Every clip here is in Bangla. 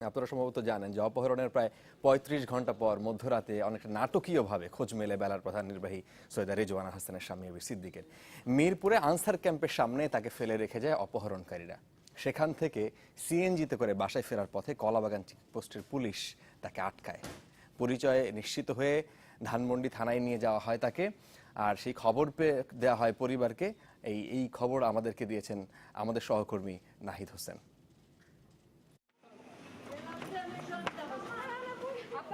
আপনারা সম্ভবত জানেন যে অপহরণের প্রায় পঁয়ত্রিশ ঘণ্টা পর মধ্যরাতে অনেকটা নাটকীয়ভাবে খোঁজ মেলে বেলার প্রধান নির্বাহী সৈয়দা রেজওয়ানা হাসানের স্বামী আবির সিদ্দিকের। মিরপুরে আনসার ক্যাম্পের সামনে তাকে ফেলে রেখে যায় অপহরণকারীরা। সেখান থেকে সিএনজিতে করে বাসায় ফেরার পথে কলাবাগান চেকপোস্টের পুলিশ তাকে আটকায়। পরিচয়ে নিশ্চিত হয়ে ধানমন্ডি থানায় নিয়ে যাওয়া হয় তাকে। আর সেই খবর পেয়ে দেওয়া হয় পরিবারকে। এই এই খবর আমাদেরকে দিয়েছেন আমাদের সহকর্মী নাহিদ হোসেন।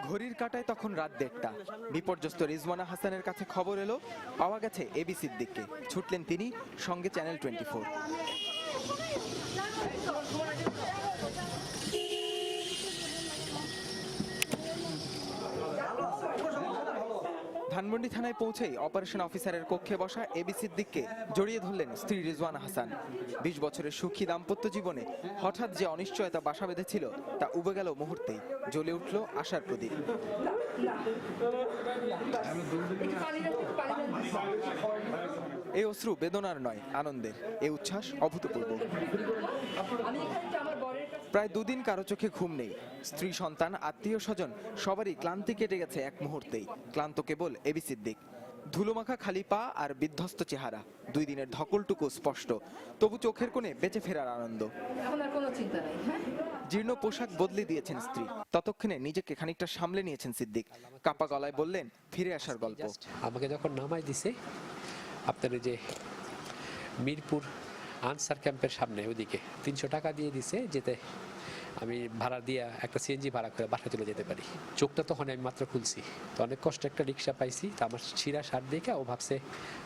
ঘড়ির কাটায় তখন রাত দেড়টা। বিপর্যস্ত রিজওয়ানা হাসানের কাছে খবর এলো, পাওয়া গেছে এবি সিদ্দিককে। ছুটলেন তিনি, সঙ্গে চ্যানেল টোয়েন্টি ধানমন্ডি থানায় পৌঁছেই অপারেশন অফিসারের কক্ষে বসা এবিসির সিদ্দিককে জড়িয়ে ধরলেন স্ত্রী রিজওয়ানা হাসান। বিশ বছরের সুখী দাম্পত্য জীবনে হঠাৎ যে অনিশ্চয়তা বাসা বেঁধেছিল, তা উবে গেল মুহূর্তেই। জ্বলে উঠল আশার প্রদীপ। এই অশ্রু বেদনার নয়, আনন্দের। এ উচ্ছ্বাস অভূতপূর্ব। প্রায় দুদিন কারও চোখে ঘুম নেই। স্ত্রী সন্তান আত্মীয় স্বজন সবারই ক্লান্তি কেটে গেছে এক মুহূর্তেই। ক্লান্ত কেবল এবি সিদ্দিক ধুলোমাখা খালি পা আর বিধ্বস্ত চেহারা। দুই দিনের ধকলটুকু স্পষ্ট। তবু চোখের কোণে বেঁচে ফেরার আনন্দ। এখন আর কোনো চিন্তা নেই হ্যাঁ? জীর্ণ পোশাক বদলে দিয়েছেন স্ত্রী। ততক্ষণে নিজেকে খানিকটা সামলে নিয়েছেন সিদ্দিক। কাপা গলায় বললেন ফিরে আসার গল্প। আমাকে যখন নামাই দিছে আপনার যে মিরপুর আনসার ক্যাম্পের সামনে ওদিকে তিনশো টাকা দিয়ে দিছে, যেতে আমি ভাড়া দিয়ে একটা সিএনজি ভাড়া করে বাসা চলে যেতে পারি। চোখটা তখন আমি মাত্র খুলছি। তো অনেক কষ্ট একটা রিক্সা পাইছি, তো আমার ছিঁড়া সার দেখে ও ভাবছে,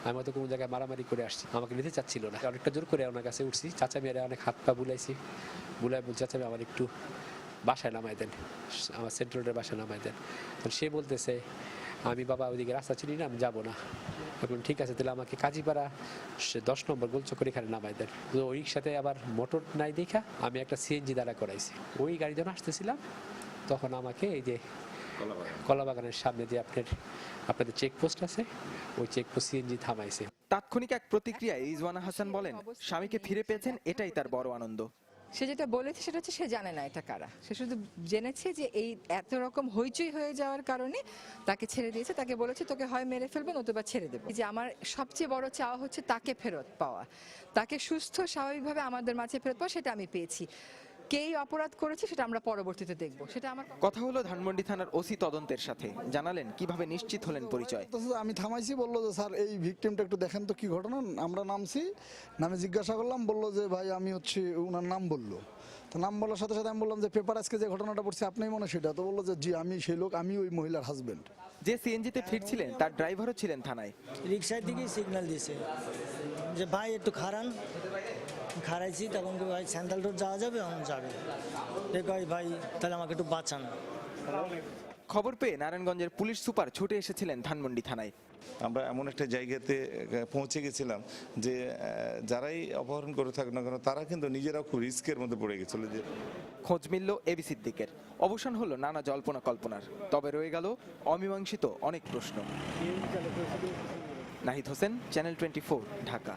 আমি হয়তো কোনো জায়গায় মারামারি করে আসছি, আমাকে নিতে চাচ্ছিল না। অনেকটা জোর করে ওনার কাছে উঠছি, চাচা মেয়েরা অনেক হাত পা বুলাইছি। বুলাই বলছি, চাচা আমার একটু বাসায় নামাই দেন, আমার সেন্ট্রাল রোডের বাসায় নামাই দেন। সে বলতেছে, আমি বাবা ওইদিকে রাস্তা চিনি না, আমি যাব না। এখন ঠিক আছে তাহলে আমাকে কাজীপাড়া সে দশ নম্বর গোলচক্কর এখানে নামাই দেন। তো ওই সাথে আবার মোটর নাই দেখা আমি একটা সিএনজি দ্বারা করাইছি। ওই গাড়ি যখন আসতেছিলাম তখন আমাকে এই যে কলাবাগানের সামনে যে আপনার আপনাদের চেকপোস্ট আছে ওই চেকপোস্ট সিএনজি থামাইছে। তাৎক্ষণিক এক প্রতিক্রিয়ায় রিজওয়ানা হাসান বলেন স্বামীকে ফিরে পেয়েছেন এটাই তার বড় আনন্দ। সে যেটা বলেছে সেটা হচ্ছে সে জানে না এটা কারা। সে শুধু জেনেছে যে এই এত রকম হইচই হয়ে যাওয়ার কারণে তাকে ছেড়ে দিয়েছে, তাকে বলেছে তোকে হয় মেরে ফেলবে নতুবা ছেড়ে দেবে। যে আমার সবচেয়ে বড় চাওয়া হচ্ছে তাকে ফেরত পাওয়া। তাকে সুস্থ, স্বাভাবিকভাবে আমাদের মাঝে ফেরত পাওয়া সেটা আমি পেয়েছি। কেই অপরাধ করেছে সেটা আমরা পরবর্তীতে দেখব। সেটা আমার কথা হলো ধানমন্ডি থানার ওসি তদন্তের সাথে। জানালেন কীভাবে নিশ্চিত হলেন পরিচয়? তো আমি থামাইছি বলল যে স্যার এই ভিকটিমটা একটু দেখেন তো কি ঘটনা। আমরা নামছি নামে জিজ্ঞাসা করলাম বলল যে ভাই আমি হচ্ছে ওনার নাম বলল। তো নাম বলার সাথে সাথে আমি বললাম যে পেপার আজকে যে ঘটনাটা পড়ছে আপনিই মনে সেটা? তো বলল যে জি আমি সেই লোক আমি ওই মহিলার হাজবেন্ড যে সিএনজিতে ফিরছিলেন তার ড্রাইভারও ছিলেন থানায়? রিক্সার দিকেই সিগন্যাল দিয়েছে। যে ভাই একটু খারান খারাইছি তখন কি ভাই স্যান্ডাল রোড যাওয়া যাবে? এখন যাবে। দেখো ভাই তাহলে আমাকে একটু বাঁচান। খবর পেয়ে নারায়ণগঞ্জের পুলিশ সুপার ছুটে এসেছিলেন ধানমন্ডি থানায়। আমরা এমন একটা জায়গাতে পৌঁছে গেছিলাম যে যারাই অপহরণ করে থাকুক না কেন তারা কিন্তু নিজেরাও খুব রিস্কের মধ্যে পড়ে গেছিল যে খোঁজ মিলল এবি সিদ্দিকের। অবসান হলো নানা জল্পনা কল্পনার। তবে রয়ে গেল অমীমাংসিত অনেক প্রশ্ন। Nahid Hossain channel twenty Dhaka.